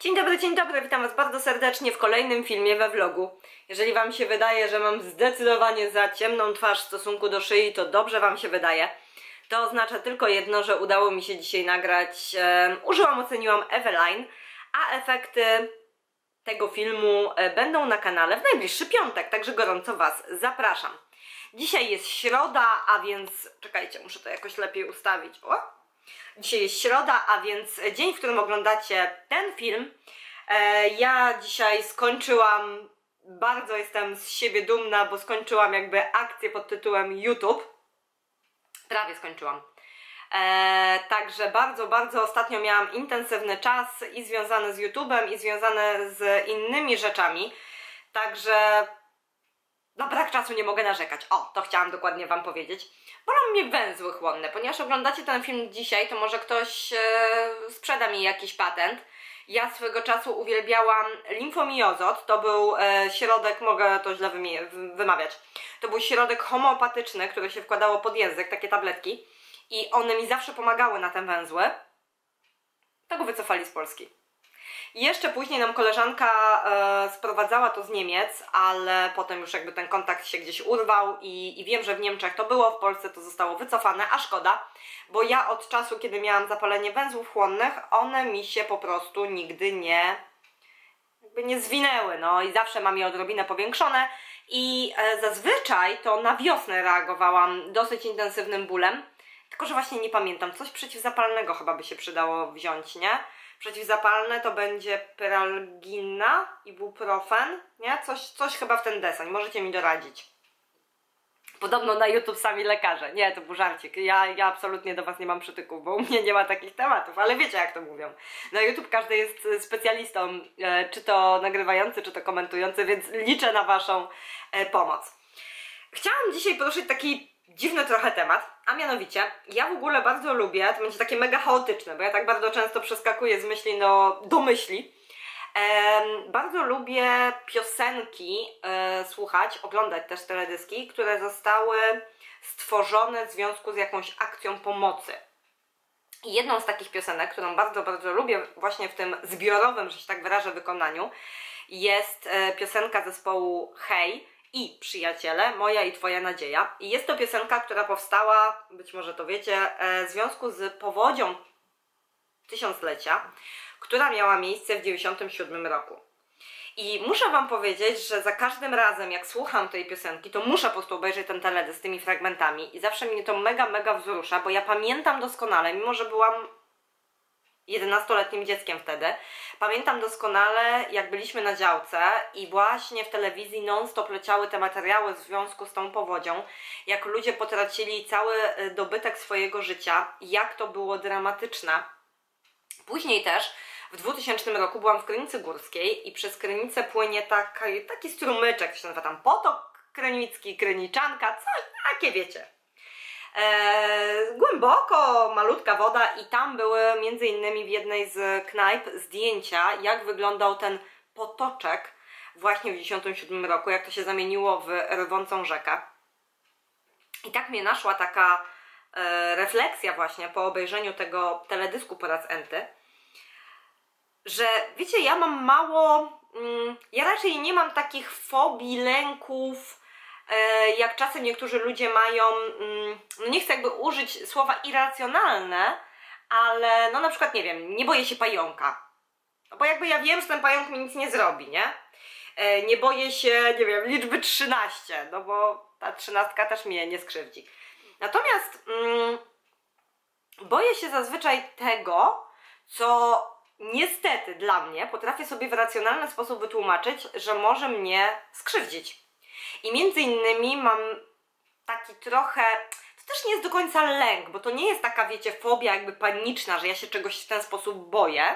Dzień dobry, dzień dobry, witam Was bardzo serdecznie w kolejnym filmie we vlogu. Jeżeli Wam się wydaje, że mam zdecydowanie za ciemną twarz w stosunku do szyi, to dobrze Wam się wydaje. To oznacza tylko jedno, że udało mi się dzisiaj nagrać, e, użyłam, oceniłam Eveline, a efekty tego filmu e, będą na kanale w najbliższy piątek, także gorąco Was zapraszam. Dzisiaj jest środa, a więc, czekajcie, muszę to jakoś lepiej ustawić. O! Dzisiaj jest środa, a więc dzień, w którym oglądacie ten film. E, ja dzisiaj skończyłam, bardzo jestem z siebie dumna, bo skończyłam jakby akcję pod tytułem YouTube. Prawie skończyłam. E, także bardzo, bardzo ostatnio miałam intensywny czas i związany z YouTube'em, i związany z innymi rzeczami. Także na brak czasu nie mogę narzekać. O, to chciałam dokładnie Wam powiedzieć. Bolą mnie węzły chłonne, ponieważ oglądacie ten film dzisiaj, to może ktoś e, sprzeda mi jakiś patent. Ja swego czasu uwielbiałam limfomiozot, to był e, środek, mogę to źle wymawiać, to był środek homeopatyczny, który się wkładało pod język, takie tabletki i one mi zawsze pomagały na te węzły. Tego wycofali z Polski. Jeszcze później nam koleżanka e, sprowadzała to z Niemiec, ale potem już jakby ten kontakt się gdzieś urwał i, i wiem, że w Niemczech to było, w Polsce to zostało wycofane, a szkoda, bo ja od czasu, kiedy miałam zapalenie węzłów chłonnych, one mi się po prostu nigdy nie jakby nie zwinęły, no i zawsze mam je odrobinę powiększone i e, zazwyczaj to na wiosnę reagowałam dosyć intensywnym bólem, tylko że właśnie nie pamiętam, coś przeciwzapalnego chyba by się przydało wziąć, nie? Przeciwzapalne to będzie peralgina, ibuprofen, nie? Coś, coś chyba w ten deseń, możecie mi doradzić. Podobno na YouTube sami lekarze. Nie, to był żarcik. Ja, ja absolutnie do Was nie mam przytyków, bo u mnie nie ma takich tematów, ale wiecie jak to mówią. Na YouTube każdy jest specjalistą, e, czy to nagrywający, czy to komentujący, więc liczę na Waszą e, pomoc. Chciałam dzisiaj poruszyć taki dziwny trochę temat, a mianowicie ja w ogóle bardzo lubię, to będzie takie mega chaotyczne, bo ja tak bardzo często przeskakuję z myśli no, do myśli. Bardzo lubię piosenki e, słuchać, oglądać też teledyski, które zostały stworzone w związku z jakąś akcją pomocy. I jedną z takich piosenek, którą bardzo, bardzo lubię właśnie w tym zbiorowym, że się tak wyrażę, wykonaniu, jest e, piosenka zespołu Hej, i Przyjaciele, moja i Twoja nadzieja. I jest to piosenka, która powstała, być może to wiecie, e, w związku z powodzią tysiąclecia, która miała miejsce w 97 roku. I muszę Wam powiedzieć, że za każdym razem, jak słucham tej piosenki, to muszę po prostu obejrzeć ten teledysk z tymi fragmentami i zawsze mnie to mega, mega wzrusza, bo ja pamiętam doskonale, mimo że byłam 11-letnim dzieckiem wtedy. Pamiętam doskonale, jak byliśmy na działce i właśnie w telewizji non-stop leciały te materiały w związku z tą powodzią, jak ludzie potracili cały y, dobytek swojego życia, jak to było dramatyczne. Później też w 2000 roku byłam w Krynicy Górskiej i przez Krynicę płynie taki, taki strumyczek, się nazywa tam potok krynicki, kryniczanka, coś takie wiecie E, głęboko, malutka woda i tam były między innymi w jednej z knajp zdjęcia, jak wyglądał ten potoczek właśnie w 1997 roku, jak to się zamieniło w rwącą rzekę. I tak mnie naszła taka e, refleksja właśnie po obejrzeniu tego teledysku po raz enty, że wiecie, ja mam mało, mm, ja raczej nie mam takich fobii, lęków, jak czasem niektórzy ludzie mają, mm, no nie chcę jakby użyć słowa irracjonalne, ale no na przykład, nie wiem, nie boję się pająka. No bo jakby ja wiem, że ten pająk mi nic nie zrobi, nie? E, nie boję się, nie wiem, liczby 13, no bo ta trzynastka też mnie nie skrzywdzi. Natomiast mm, boję się zazwyczaj tego, co niestety dla mnie potrafię sobie w racjonalny sposób wytłumaczyć, że może mnie skrzywdzić. I między innymi mam taki trochę, to też nie jest do końca lęk, bo to nie jest taka, wiecie, fobia jakby paniczna, że ja się czegoś w ten sposób boję.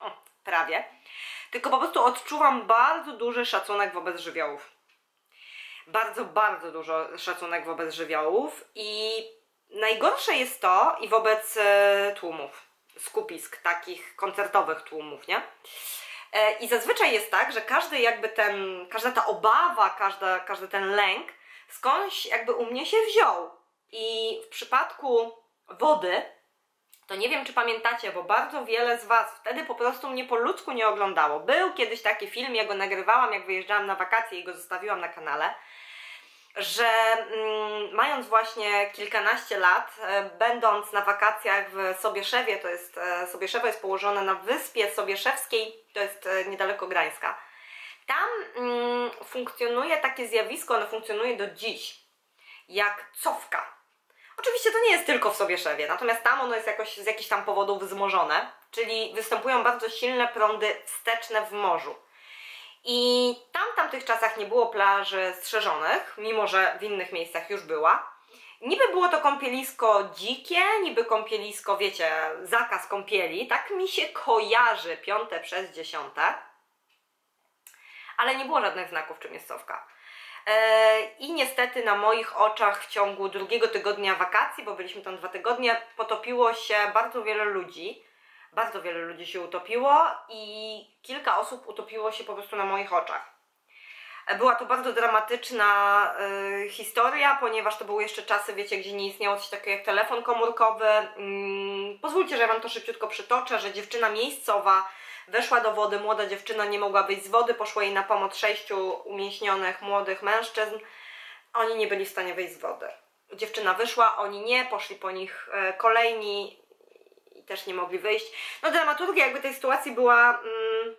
O, prawie. Tylko po prostu odczuwam bardzo duży szacunek wobec żywiołów. Bardzo, bardzo dużo szacunek wobec żywiołów i najgorsze jest to i wobec e, tłumów, skupisk, takich koncertowych tłumów, nie? E, I zazwyczaj jest tak, że każdy jakby ten, każda ta obawa, każda, każdy ten lęk skądś jakby u mnie się wziął. I w przypadku wody to nie wiem, czy pamiętacie, bo bardzo wiele z Was wtedy po prostu mnie po ludzku nie oglądało. Był kiedyś taki film, ja go nagrywałam, jak wyjeżdżałam na wakacje i go zostawiłam na kanale, że mm, mając właśnie kilkanaście lat, e, będąc na wakacjach w Sobieszewie, to jest, e, Sobieszewo jest położone na wyspie Sobieszewskiej, to jest e, niedaleko Gdańska, tam mm, funkcjonuje takie zjawisko, ono funkcjonuje do dziś, jak cofka. Oczywiście to nie jest tylko w Sobieszewie, natomiast tam ono jest jakoś z jakichś tam powodów wzmożone, czyli występują bardzo silne prądy wsteczne w morzu. I tam w tamtych czasach nie było plaży strzeżonych, mimo że w innych miejscach już była. Niby było to kąpielisko dzikie, niby kąpielisko, wiecie, zakaz kąpieli, tak mi się kojarzy, piąte przez dziesiąte. Ale nie było żadnych znaków, czym jest sowka. E, I niestety na moich oczach w ciągu drugiego tygodnia wakacji, bo byliśmy tam dwa tygodnie, potopiło się bardzo wiele ludzi. Bardzo wiele ludzi się utopiło i kilka osób utopiło się po prostu na moich oczach. Była to bardzo dramatyczna y, historia, ponieważ to były jeszcze czasy, wiecie, gdzie nie istniało coś takiego jak telefon komórkowy. Mm, pozwólcie, że ja Wam to szybciutko przytoczę, że dziewczyna miejscowa weszła do wody, młoda dziewczyna nie mogła wyjść z wody, poszło jej na pomoc sześciu umięśnionych młodych mężczyzn. Oni nie byli w stanie wyjść z wody. Dziewczyna wyszła, oni nie, poszli po nich e, kolejni też nie mogli wyjść. No dramaturgia jakby tej sytuacji była mm,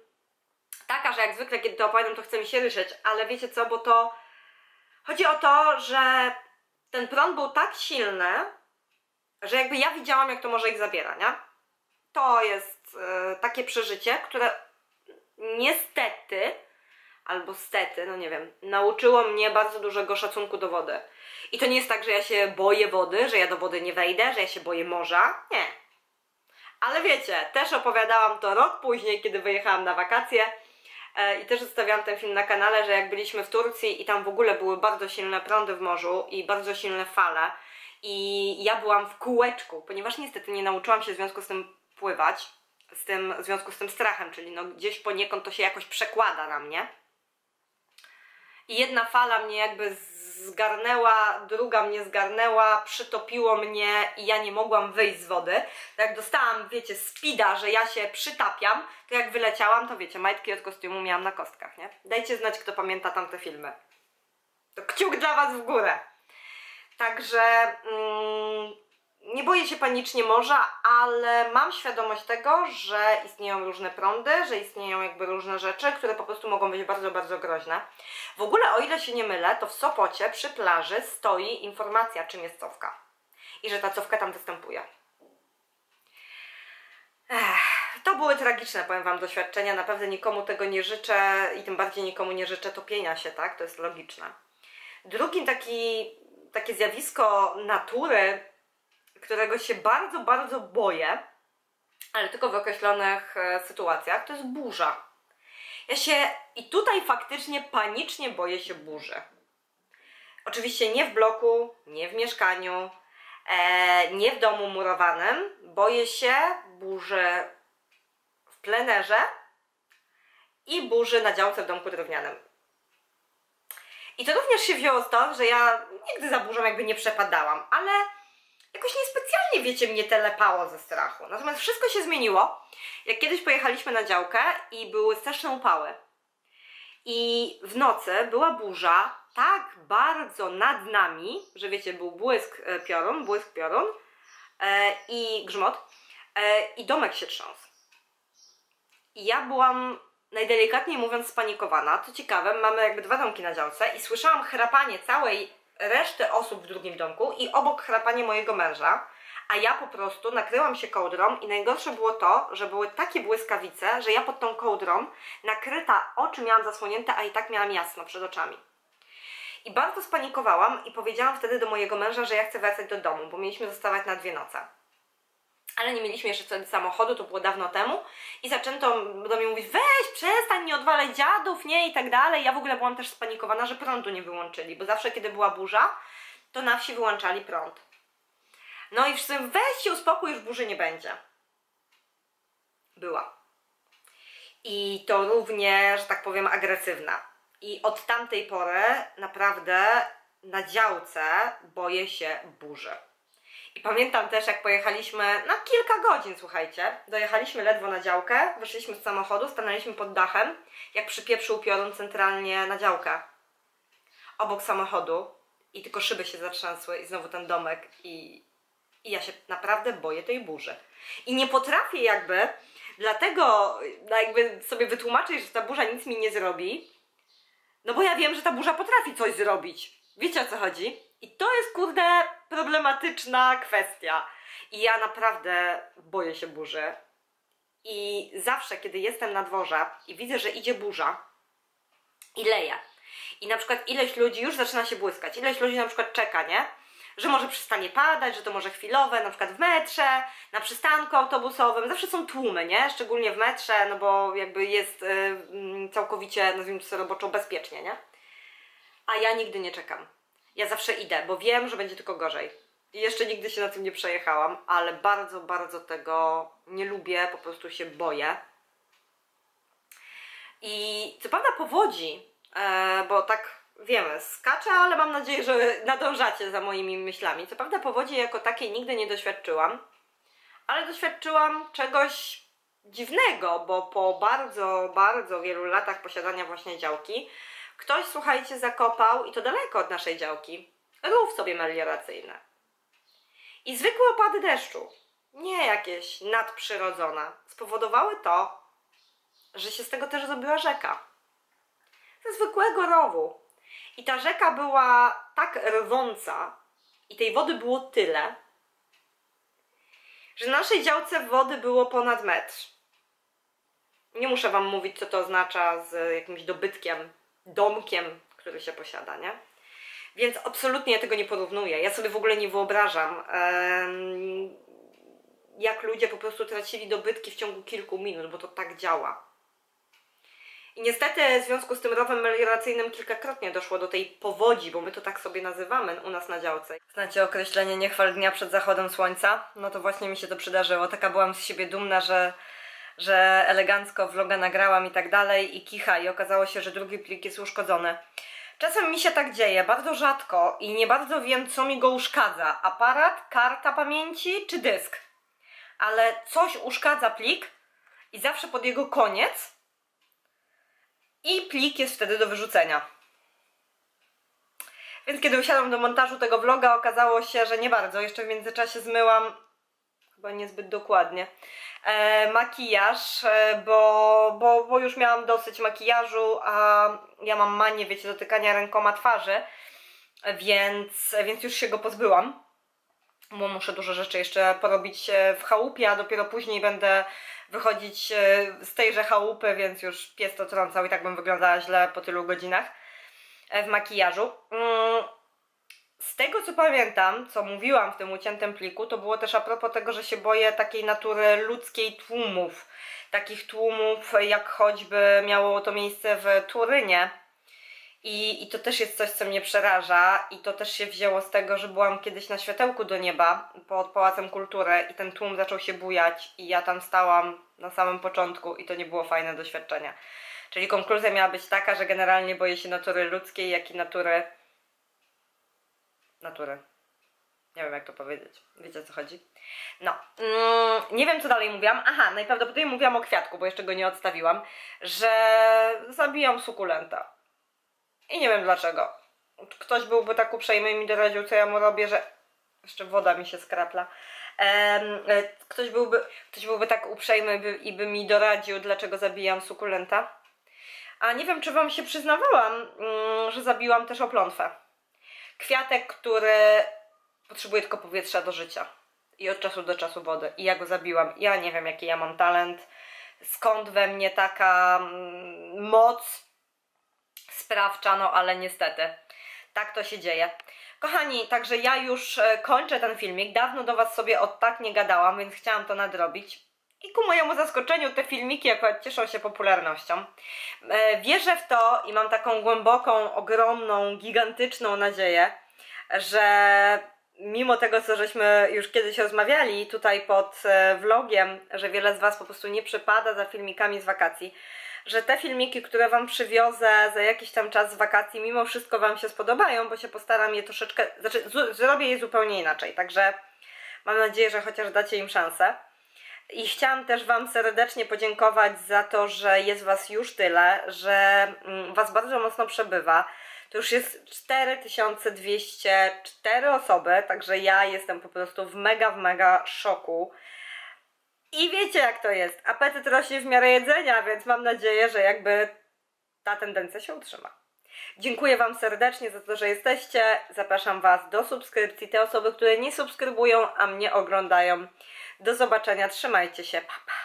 taka, że jak zwykle kiedy to opowiadam, to chce mi się ryszeć, ale wiecie co, bo to chodzi o to, że ten prąd był tak silny, że jakby ja widziałam, jak to może ich zabiera, nie? To jest e, takie przeżycie, które niestety, albo stety, no nie wiem, nauczyło mnie bardzo dużego szacunku do wody. I to nie jest tak, że ja się boję wody, że ja do wody nie wejdę, że ja się boję morza. Nie. Ale wiecie, też opowiadałam to rok później, kiedy wyjechałam na wakacje e, i też zostawiałam ten film na kanale, że jak byliśmy w Turcji i tam w ogóle były bardzo silne prądy w morzu i bardzo silne fale i ja byłam w kółeczku, ponieważ niestety nie nauczyłam się w związku z tym pływać, z tym, w związku z tym strachem, czyli no gdzieś poniekąd to się jakoś przekłada na mnie. I jedna fala mnie jakby zgarnęła, druga mnie zgarnęła, przytopiło mnie i ja nie mogłam wyjść z wody. To jak dostałam, wiecie, spida, że ja się przytapiam, to jak wyleciałam, to wiecie, majtki od kostiumu miałam na kostkach, nie? Dajcie znać, kto pamięta tamte filmy. To kciuk dla Was w górę. Także mm, nie boję się panicznie morza, ale mam świadomość tego, że istnieją różne prądy, że istnieją jakby różne rzeczy, które po prostu mogą być bardzo, bardzo groźne. W ogóle, o ile się nie mylę, to w Sopocie przy plaży stoi informacja, czym jest cofka. I że ta cofka tam występuje. Ech, to były tragiczne, powiem Wam, doświadczenia. Naprawdę nikomu tego nie życzę i tym bardziej nikomu nie życzę topienia się, tak? To jest logiczne. Drugim taki, takie zjawisko natury, którego się bardzo, bardzo boję, ale tylko w określonych e, sytuacjach, to jest burza. Ja się i tutaj faktycznie panicznie boję się burzy. Oczywiście nie w bloku, nie w mieszkaniu, e, nie w domu murowanym. Boję się burzy w plenerze i burzy na działce w domku drewnianym. I to również się wzięło stąd, że ja nigdy za burzą jakby nie przepadałam, ale jakoś niespecjalnie, wiecie, mnie telepało ze strachu. Natomiast wszystko się zmieniło, jak kiedyś pojechaliśmy na działkę i były straszne upały. I w nocy była burza tak bardzo nad nami, że wiecie, był błysk e, piorun, błysk piorun e, i grzmot e, i domek się trząsł. I ja byłam najdelikatniej mówiąc spanikowana. Co ciekawe, mamy jakby dwa domki na działce i słyszałam chrapanie całej resztę osób w drugim domku i obok chrapanie mojego męża, a ja po prostu nakryłam się kołdrą i najgorsze było to, że były takie błyskawice, że ja pod tą kołdrą nakryta oczy miałam zasłonięte, a i tak miałam jasno przed oczami. I bardzo spanikowałam i powiedziałam wtedy do mojego męża, że ja chcę wracać do domu, bo mieliśmy zostawać na dwie noce ale nie mieliśmy jeszcze wtedy samochodu, to było dawno temu i zaczęto do mnie mówić, weź, przestań, nie odwalaj dziadów, nie, i tak dalej. Ja w ogóle byłam też spanikowana, że prądu nie wyłączyli, bo zawsze, kiedy była burza, to na wsi wyłączali prąd. No i wszyscy, weź się uspokój, już burzy nie będzie. Była. I to równie, że tak powiem, agresywna. I od tamtej pory naprawdę na działce boję się burzy. I pamiętam też, jak pojechaliśmy na kilka godzin, słuchajcie. Dojechaliśmy ledwo na działkę, wyszliśmy z samochodu, stanęliśmy pod dachem, jak przypieprzył piorun centralnie na działkę. Obok samochodu i tylko szyby się zatrzęsły i znowu ten domek i, i ja się naprawdę boję tej burzy. I nie potrafię jakby, dlatego no jakby sobie wytłumaczyć, że ta burza nic mi nie zrobi, no bo ja wiem, że ta burza potrafi coś zrobić. Wiecie o co chodzi? I to jest kurde problematyczna kwestia. I ja naprawdę boję się burzy. I zawsze, kiedy jestem na dworze i widzę, że idzie burza i leje, i na przykład ileś ludzi już zaczyna się błyskać, ileś ludzi na przykład czeka, nie? Że może przestanie padać, że to może chwilowe, na przykład w metrze, na przystanku autobusowym, zawsze są tłumy, nie? Szczególnie w metrze, no bo jakby jest yy, całkowicie, nazwijmy to sobie roboczo, bezpiecznie, nie? A ja nigdy nie czekam. Ja zawsze idę, bo wiem, że będzie tylko gorzej. I jeszcze nigdy się na tym nie przejechałam, ale bardzo, bardzo tego nie lubię, po prostu się boję. I co prawda powodzi, e, bo tak wiemy, skaczę, ale mam nadzieję, że nadążacie za moimi myślami. Co prawda powodzi jako takiej nigdy nie doświadczyłam, ale doświadczyłam czegoś dziwnego, bo po bardzo, bardzo wielu latach posiadania właśnie działki, ktoś, słuchajcie, zakopał i to daleko od naszej działki, rów sobie melioracyjny. I zwykłe opady deszczu, nie jakieś nadprzyrodzone, spowodowały to, że się z tego też zrobiła rzeka. Ze zwykłego rowu. I ta rzeka była tak rwąca i tej wody było tyle, że na naszej działce wody było ponad metr. Nie muszę Wam mówić, co to oznacza z jakimś dobytkiem, domkiem, który się posiada, nie? Więc absolutnie ja tego nie porównuję. Ja sobie w ogóle nie wyobrażam, jak ludzie po prostu tracili dobytki w ciągu kilku minut, bo to tak działa. I niestety w związku z tym rowem melioracyjnym kilkakrotnie doszło do tej powodzi, bo my to tak sobie nazywamy u nas na działce. Znacie określenie nie chwal dnia przed zachodem słońca? No to właśnie mi się to przydarzyło. Taka byłam z siebie dumna, że, że elegancko vloga nagrałam i tak dalej i kicha i okazało się, że drugi plik jest uszkodzony. Czasem mi się tak dzieje, bardzo rzadko i nie bardzo wiem, co mi go uszkadza. Aparat, karta pamięci czy dysk. Ale coś uszkadza plik i zawsze pod jego koniec i plik jest wtedy do wyrzucenia. Więc kiedy usiadłam do montażu tego vloga, okazało się, że nie bardzo. Jeszcze w międzyczasie zmyłam, chyba niezbyt dokładnie, makijaż, e, bo, bo, bo już miałam dosyć makijażu, a ja mam manię, wiecie, dotykania rękoma twarzy, więc, więc już się go pozbyłam. Bo muszę dużo rzeczy jeszcze porobić e, w chałupie, a dopiero później będę wychodzić e, z tejże chałupy, więc już pies to trącał i tak bym wyglądała źle po tylu godzinach e, w makijażu. Z tego co pamiętam, co mówiłam w tym uciętym pliku, to było też a propos tego, że się boję takiej natury ludzkiej tłumów. Takich tłumów, jak choćby miało to miejsce w Turynie, i, I to też jest coś, co mnie przeraża, i to też się wzięło z tego, że byłam kiedyś na światełku do nieba pod Pałacem Kultury i ten tłum zaczął się bujać, i ja tam stałam na samym początku, i to nie było fajne doświadczenie. Czyli konkluzja miała być taka, że generalnie boję się natury ludzkiej, jak i natury. Natury. Nie wiem, jak to powiedzieć. Wiecie o co chodzi? No, mm, nie wiem, co dalej mówiłam. Aha, najprawdopodobniej mówiłam o kwiatku, bo jeszcze go nie odstawiłam, że zabijam sukulenta. I nie wiem dlaczego. Ktoś byłby tak uprzejmy i mi doradził, co ja mu robię, że... Jeszcze woda mi się skrapla. Ehm, ktoś, byłby, ktoś byłby tak uprzejmy by, i by mi doradził, dlaczego zabijam sukulenta. A nie wiem, czy Wam się przyznawałam, mm, że zabiłam też oplątwę. Kwiatek, który potrzebuje tylko powietrza do życia. I od czasu do czasu wody. I ja go zabiłam. Ja nie wiem, jaki ja mam talent. Skąd we mnie taka mm, moc sprawcza, no ale niestety tak to się dzieje. Kochani, także ja już e, kończę ten filmik. Dawno do Was sobie od tak nie gadałam, więc chciałam to nadrobić. I ku mojemu zaskoczeniu te filmiki akurat cieszą się popularnością. E, wierzę w to i mam taką głęboką, ogromną, gigantyczną nadzieję, że mimo tego, co żeśmy już kiedyś rozmawiali tutaj pod e, vlogiem, że wiele z Was po prostu nie przypada za filmikami z wakacji, że te filmiki, które Wam przywiozę za jakiś tam czas z wakacji, mimo wszystko Wam się spodobają, bo się postaram je troszeczkę, znaczy zrobię je zupełnie inaczej, także Mam nadzieję, że chociaż dacie im szansę. I chciałam też Wam serdecznie podziękować za to, że jest Was już tyle, że mm, Was bardzo mocno przebywa. To już jest 4204 osoby, także ja jestem po prostu w mega, w mega szoku. I wiecie jak to jest. Apetyt rośnie w miarę jedzenia, więc mam nadzieję, że jakby ta tendencja się utrzyma. Dziękuję Wam serdecznie za to, że jesteście. Zapraszam Was do subskrypcji. Te osoby, które nie subskrybują, a mnie oglądają. Do zobaczenia. Trzymajcie się. Pa, pa.